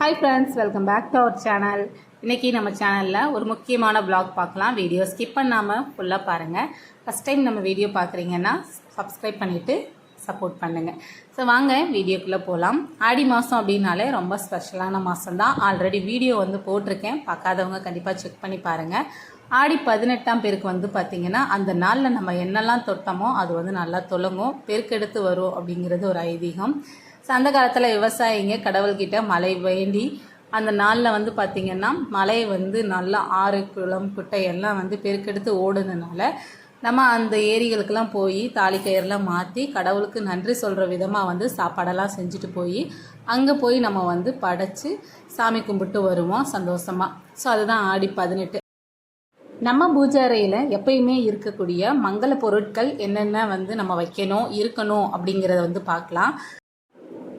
Hi friends welcome back to our channel இன்றைக்கி நம்ம சேனலில் ஒரு முக்கியமான பிளாக் பார்க்கலாம். வீடியோ ஸ்கிப் பண்ணாமல் ஃபுல்லாக பாருங்கள் ஃபஸ்ட் டைம் நம்ம வீடியோ பார்க்குறீங்கன்னா சப்ஸ்கிரைப் பண்ணிவிட்டு சப்போர்ட் பண்ணுங்கள் ஸோ வாங்க வீடியோக்குள்ளே போகலாம் ஆடி மாதம் அப்படின்னாலே ரொம்ப ஸ்பெஷலான மாதம் தான் ஆல்ரெடி வீடியோ வந்து போட்டிருக்கேன். பார்க்காதவங்க கண்டிப்பாக செக் பண்ணி பாருங்கள் ஆடி பதினெட்டாம் பேருக்கு வந்து பார்த்திங்கன்னா அந்த நாளில் நம்ம என்னெல்லாம் தொட்டமோ அது வந்து நல்லா தொலங்கும். பெருக்கெடுத்து வரும் அப்படிங்கிறது ஒரு ஐதீகம். ஸோ அந்த காலத்தில் விவசாயிங்க கடவுள்கிட்ட மழை வேண்டி அந்த நாளில் வந்து பார்த்திங்கன்னா மழை வந்து நல்லா ஆறு குளம் குட்டை எல்லாம் வந்து பெருக்கெடுத்து ஓடுனதுனால நம்ம அந்த ஏரிகளுக்கெல்லாம் போய் தாலி கயிறெல்லாம் மாற்றி கடவுளுக்கு நன்றி சொல்கிற விதமாக வந்து சாப்பாடெல்லாம் செஞ்சுட்டு போய் அங்கே போய் நம்ம வந்து படைச்சி சாமி கும்பிட்டு வருவோம் சந்தோஷமாக ஸோ அதுதான் ஆடி பதினெட்டு. நம்ம பூஜை அறையில் எப்பயுமே இருக்கக்கூடிய மங்கள பொருட்கள் என்னென்ன வந்து நம்ம வைக்கணும் இருக்கணும் அப்படிங்கிறத வந்து பார்க்கலாம்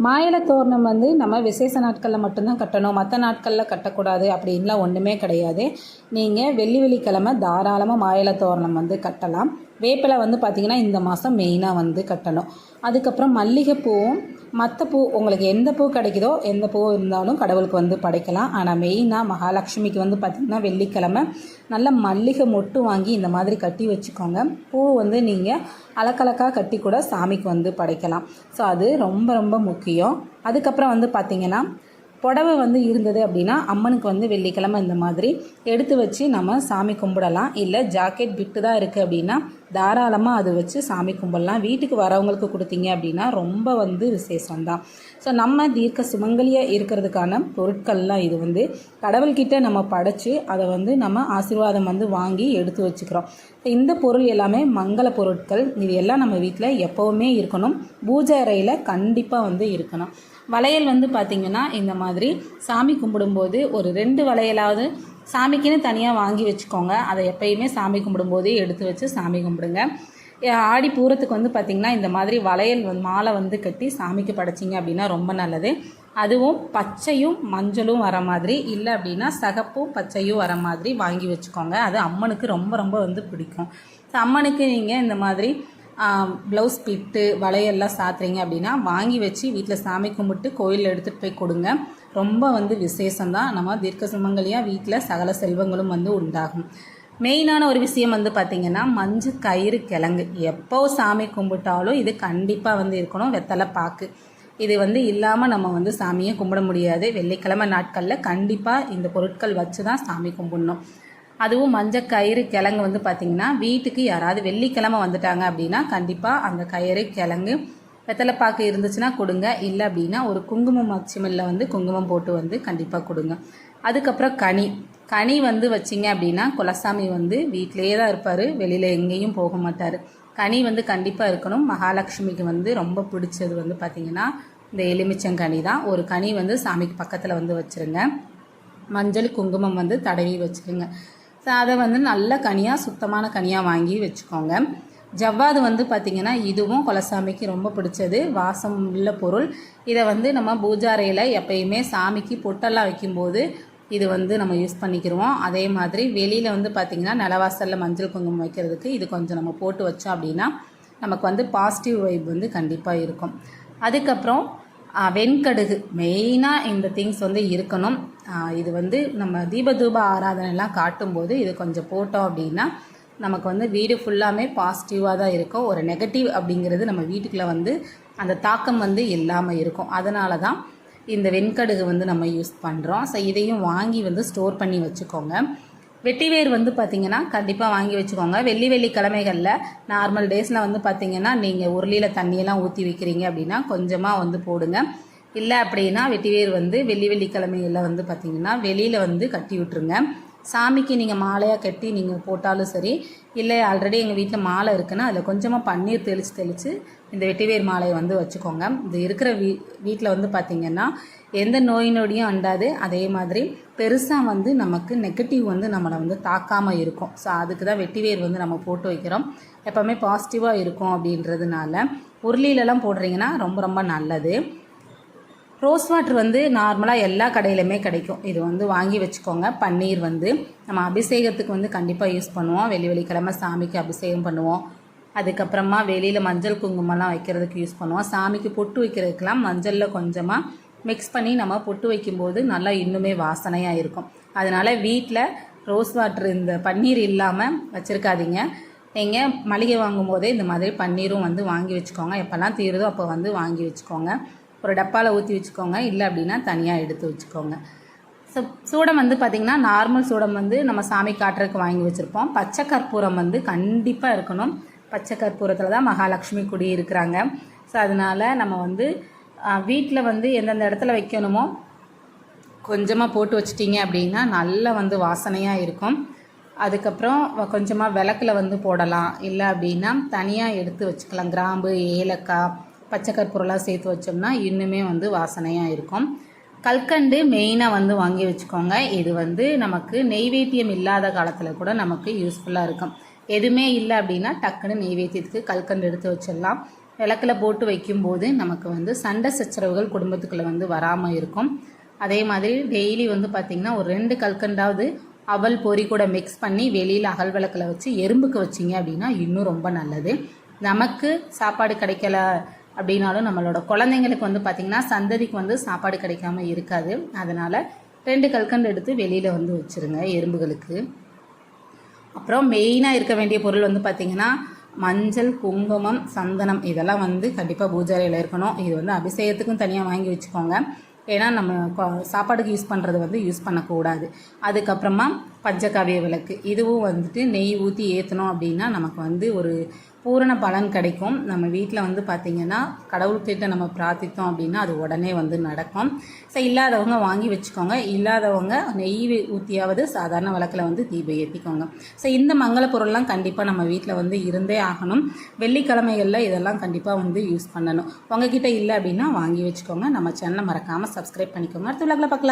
மாயில தோரணம் வந்து நம்ம விசேஷ நாட்களில் மட்டும்தான் கட்டணும். மற்ற நாட்களில் கட்டக்கூடாது அப்படின்லாம் ஒன்றுமே கிடையாது. நீங்கள் வெள்ளி வெள்ளிக்கிழமை தாராளமாக மாயில தோரணம் வந்து கட்டலாம். வேப்பிலை வந்து பார்த்திங்கன்னா இந்த மாதம் மெயினாக வந்து கட்டணும். அதுக்கப்புறம் மல்லிகைப்பூவும் மற்ற பூ உங்களுக்கு எந்த பூ கிடைக்குதோ எந்த பூ இருந்தாலும் கடவுளுக்கு வந்து படைக்கலாம். ஆனால் மெயினாக மகாலட்சுமிக்கு வந்து பார்த்திங்கன்னா வெள்ளிக்கிழமை நல்ல மல்லிகை மொட்டு வாங்கி இந்த மாதிரி கட்டி வச்சுக்கோங்க. பூ வந்து நீங்கள் அலக்கலக்காக கட்டி கூட சாமிக்கு வந்து படைக்கலாம். ஸோ அது ரொம்ப ரொம்ப முக்கியம். அதுக்கப்புறம் வந்து பார்த்திங்கன்னா புடவை வந்து இருந்தது அப்படின்னா அம்மனுக்கு வந்து வெள்ளிக்கிழமை இந்த மாதிரி எடுத்து வச்சு நம்ம சாமி கும்பிடலாம். இல்லை ஜாக்கெட் பிட்டு தான் இருக்குது அப்படின்னா தாராளமாக அது வச்சு சாமி கும்பிடலாம். வீட்டுக்கு வரவங்களுக்கு கொடுத்தீங்க அப்படின்னா ரொம்ப வந்து விசேஷம்தான். ஸோ நம்ம தீர்க்க சுமங்கலியாக இருக்கிறதுக்கான பொருட்கள்லாம் இது வந்து கடவுள்கிட்ட நம்ம படைச்சு அதை வந்து நம்ம ஆசீர்வாதம் வந்து வாங்கி எடுத்து வச்சுக்கிறோம். இந்த பொருள் எல்லாமே மங்கள பொருட்கள். இது எல்லாம் நம்ம வீட்டில் எப்போவுமே இருக்கணும். பூஜை அறையில் கண்டிப்பாக வந்து இருக்கணும். வளையல் வந்து பார்த்திங்கன்னா இந்த மாதிரி சாமி கும்பிடும்போது ஒரு ரெண்டு வளையலாவது சாமிக்குன்னு தனியாக வாங்கி வச்சுக்கோங்க. அதை எப்பயுமே சாமி கும்பிடும்போதே எடுத்து வச்சு சாமி கும்பிடுங்க. ஆடி பூரத்துக்கு வந்து பார்த்திங்கன்னா இந்த மாதிரி வளையல் மாலை வந்து கட்டி சாமிக்கு படைச்சிங்க அப்படின்னா ரொம்ப நல்லது. அதுவும் பச்சையும் மஞ்சளும் வர மாதிரி இல்லை அப்படின்னா சகப்பும் பச்சையும் வர மாதிரி வாங்கி வச்சுக்கோங்க. அது அம்மனுக்கு ரொம்ப ரொம்ப வந்து பிடிக்கும். ஸோ அம்மனுக்கு நீங்கள் இந்த மாதிரி ப்ளவுஸ் பிட்டு வளையெல்லாம் சாத்துறீங்க அப்படின்னா வாங்கி வச்சு வீட்டில் சாமி கும்பிட்டு கோயிலில் எடுத்துகிட்டு போய் கொடுங்க. ரொம்ப வந்து விசேஷம்தான். நம்ம தீர்க்க சுமங்கலியாக வீட்டில் சகல செல்வங்களும் வந்து உண்டாகும். மெயினான ஒரு விஷயம் வந்து பார்த்திங்கன்னா மஞ்சள் கயிறு கிழங்கு. எப்போ சாமி கும்பிட்டாலும் இது கண்டிப்பாக வந்து இருக்கணும். வெத்தலை பாக்கு. இது வந்து இல்லாமல் நம்ம வந்து சாமியை கும்பிட முடியாது. வெள்ளிக்கிழமை நாட்களில் கண்டிப்பாக இந்த பொருட்கள் வச்சு தான் சாமி கும்பிடணும். அதுவும் மஞ்சள் கயிறு கிழங்கு வந்து பார்த்திங்கன்னா வீட்டுக்கு யாராவது வெள்ளிக்கிழமை வந்துட்டாங்க அப்படின்னா கண்டிப்பாக அந்த கயிறு கிழங்கு வெத்தலைப்பாக்கு இருந்துச்சுன்னா கொடுங்க. இல்லை அப்படின்னா ஒரு குங்குமம் மச்சிமில்ல வந்து குங்குமம் போட்டு வந்து கண்டிப்பாக கொடுங்க. அதுக்கப்புறம் கனி. கனி வந்து வச்சிங்க அப்படின்னா குலசாமி வந்து வீட்டிலேயே தான் இருப்பார். வெளியில் எங்கேயும் போக மாட்டார். கனி வந்து கண்டிப்பாக இருக்கணும். மகாலட்சுமிக்கு வந்து ரொம்ப பிடிச்சது வந்து பார்த்திங்கன்னா இந்த எலுமிச்சங்கனி தான். ஒரு கனி வந்து சாமிக்கு பக்கத்தில் வந்து வச்சுருங்க. மஞ்சள் குங்குமம் வந்து தடவி வச்சுருங்க. அதை வந்து நல்ல கனியாக சுத்தமான கனியாக வாங்கி வச்சுக்கோங்க. ஜவ்வாது வந்து பார்த்திங்கன்னா இதுவும் குலசாமிக்கு ரொம்ப பிடிச்சது. வாசம் உள்ள பொருள். இதை வந்து நம்ம பூஜாரையில் எப்பயுமே சாமிக்கு பொட்டெல்லாம் வைக்கும்போது இது வந்து நம்ம யூஸ் பண்ணிக்கிடுவோம் அதே மாதிரி வெளியில் வந்து பார்த்திங்கன்னா நிலவாசலில் மஞ்சள் குங்குமம் வைக்கிறதுக்கு இது கொஞ்சம் நம்ம போட்டு வச்சோம் அப்படின்னா நமக்கு வந்து பாசிட்டிவ் வைப் வந்து கண்டிப்பாக இருக்கும். அதுக்கப்புறம் வெண்கடுகு. மெயினாக இந்த திங்ஸ் வந்து இருக்கணும். இது வந்து நம்ம தீபதூப ஆராதனைலாம் காட்டும்போது இது கொஞ்சம் போட்டோம் அப்படின்னா நமக்கு வந்து வீடு ஃபுல்லாமே பாசிட்டிவாக தான் இருக்கும். ஒரு நெகட்டிவ் அப்படிங்கிறது நம்ம வீட்டுக்குள்ளே வந்து அந்த தாக்கம் வந்து இல்லாமல் இருக்கும். அதனால தான் இந்த வெண்கடுகு வந்து நம்ம யூஸ் பண்ணுறோம் ஸோ இதையும் வாங்கி வந்து ஸ்டோர் பண்ணி வச்சுக்கோங்க. வெட்டிவேர் வந்து பார்த்தீங்கன்னா கண்டிப்பாக வாங்கி வச்சுக்கோங்க. வெள்ளி வெள்ளி கிழமைகளில் நார்மல் டேஸில் வந்து பார்த்தீங்கன்னா நீங்கள் உருளியில் தண்ணியெல்லாம் ஊற்றி வைக்கிறீங்க அப்படின்னா கொஞ்சமாக வந்து போடுங்க. இல்லை அப்படின்னா வெட்டிவேர் வந்து வெள்ளி வெள்ளி வந்து பார்த்தீங்கன்னா வெளியில் வந்து கட்டி விட்டுருங்க. சாமிக்கு நீங்கள் மாலையாக கட்டி நீங்கள் போட்டாலும் சரி இல்லை ஆல்ரெடி எங்கள் வீட்டில் மாலை இருக்குன்னா அதில் கொஞ்சமாக பன்னீர் தெளித்து தெளித்து இந்த வெட்டிவேர் மாலையை வந்து வச்சுக்கோங்க. இது இருக்கிற வீ வீட்டில் வந்து பார்த்திங்கன்னா எந்த நோய் நொடியும் அண்டாது. அதே மாதிரி பெருசாக வந்து நமக்கு நெகட்டிவ் வந்து நம்மளை வந்து தாக்காமல் இருக்கும். ஸோ அதுக்கு தான் வெட்டிவேர் வந்து நம்ம போட்டு வைக்கிறோம். எப்போவுமே பாசிட்டிவாக இருக்கும் அப்படின்றதுனால உருளியிலலாம் போடுறீங்கன்னா ரொம்ப ரொம்ப நல்லது. ரோஸ் வாட்டர் வந்து நார்மலாக எல்லா கடையிலுமே கிடைக்கும். இது வந்து வாங்கி வச்சுக்கோங்க. பன்னீர் வந்து நம்ம அபிஷேகத்துக்கு வந்து கண்டிப்பாக யூஸ் பண்ணுவோம். வெள்ளி வெள்ளிக்கிழமை சாமிக்கு அபிஷேகம் பண்ணுவோம். அதுக்கப்புறமா வெளியில் மஞ்சள் குங்குமம்லாம் வைக்கிறதுக்கு யூஸ் பண்ணுவோம். சாமிக்கு பொட்டு வைக்கிறதுக்கெலாம் மஞ்சளில் கொஞ்சமாக மிக்ஸ் பண்ணி நம்ம பொட்டு வைக்கும்போது நல்லா இன்னுமே வாசனையாக இருக்கும். அதனால் வீட்டில் ரோஸ் வாட்டர் இந்த பன்னீர் இல்லாமல் வச்சுருக்காதீங்க. நீங்கள் மளிகை வாங்கும்போதே இந்த மாதிரி பன்னீரும் வந்து வாங்கி வச்சுக்கோங்க. எப்போல்லாம் தீருதோ அப்போ வந்து வாங்கி வச்சுக்கோங்க. ஒரு டப்பாவில் ஊற்றி வச்சுக்கோங்க. இல்லை அப்படின்னா தனியாக எடுத்து வச்சுக்கோங்க. ஸோ சூடம் வந்து பார்த்திங்கன்னா நார்மல் சூடம் வந்து நம்ம சாமி காட்டுறதுக்கு வாங்கி வச்சுருப்போம். பச்சை கற்பூரம் வந்து கண்டிப்பாக இருக்கணும். பச்சை கற்பூரத்தில் தான் மகாலட்சுமி குடி இருக்கிறாங்க. ஸோ அதனால் நம்ம வந்து வீட்டில் வந்து எந்தெந்த இடத்துல வைக்கணுமோ கொஞ்சமாக போட்டு வச்சிட்டிங்க அப்படின்னா நல்லா வந்து வாசனையாக இருக்கும். அதுக்கப்புறம் கொஞ்சமாக விளக்கில் வந்து போடலாம். இல்லை அப்படின்னா தனியாக எடுத்து வச்சுக்கலாம். கிராம்பு ஏலக்காய் பச்சை கற்பூரெல்லாம் சேர்த்து வச்சோம்னா இன்னுமே வந்து வாசனையாக இருக்கும். கல்கண்டு மெயினாக வந்து வாங்கி வச்சுக்கோங்க. இது வந்து நமக்கு நெய்வேத்தியம் இல்லாத காலத்தில் கூட நமக்கு யூஸ்ஃபுல்லாக இருக்கும். எதுவுமே இல்லை அப்படின்னா டக்குன்னு நெய்வேத்தியத்துக்கு கல்கண்டு எடுத்து வச்சிடலாம். விளக்கில் போட்டு வைக்கும்போது நமக்கு வந்து சண்டை சச்சரவுகள் குடும்பத்துக்குள்ளே வந்து வராமல் இருக்கும். அதே மாதிரி டெய்லி வந்து பார்த்திங்கன்னா ஒரு ரெண்டு கல்கண்டாவது அவல் பொறி கூட மிக்ஸ் பண்ணி வெளியில் அகல் விளக்கில் வச்சு எறும்புக்கு வச்சிங்க அப்படின்னா இன்னும் ரொம்ப நல்லது. நமக்கு சாப்பாடு கிடைக்கல அப்படின்னாலும் நம்மளோட குழந்தைங்களுக்கு வந்து பார்த்திங்கன்னா சந்ததிக்கு வந்து சாப்பாடு கிடைக்காம இருக்காது. அதனால் ரெண்டு கல்கண்டு எடுத்து வெளியில் வந்து வச்சுருங்க எறும்புகளுக்கு. அப்புறம் மெயினாக இருக்க வேண்டிய பொருள் வந்து பார்த்திங்கன்னா மஞ்சள் குங்குமம் சந்தனம் இதெல்லாம் வந்து கண்டிப்பாக பூஜாரையில் இருக்கணும். இது வந்து அபிஷேகத்துக்கும் தனியாக வாங்கி வச்சுக்கோங்க. ஏன்னா நம்ம சாப்பாடுக்கு யூஸ் பண்ணுறது வந்து யூஸ் பண்ணக்கூடாது. அதுக்கப்புறமா பஞ்சகாவிய விளக்கு இதுவும் வந்துட்டு நெய் ஊற்றி ஏற்றினோம் அப்படின்னா நமக்கு வந்து ஒரு பூரண பலன் கிடைக்கும். நம்ம வீட்டில் வந்து பார்த்திங்கன்னா கடவுள்கிட்ட நம்ம பிரார்த்தித்தோம் அப்படின்னா அது உடனே வந்து நடக்கும். ஸோ இல்லாதவங்க வாங்கி வச்சுக்கோங்க. இல்லாதவங்க நெய் ஊற்றியாவது சாதாரண விளக்கில் வந்து தீபம் ஏற்றிக்கோங்க ஸோ இந்த மங்கள பொருள்லாம் கண்டிப்பாக நம்ம வீட்டில் வந்து இருந்தே ஆகணும். வெள்ளிக்கிழமைகளில் இதெல்லாம் கண்டிப்பாக வந்து யூஸ் பண்ணணும். உங்ககிட்ட இல்லை அப்படின்னா வாங்கி வச்சுக்கோங்க. நம்ம சேனலை மறக்காமல் சப்ஸ்கிரைப் பண்ணிக்கோங்க. அடுத்த விளக்கில் பார்க்கலாம்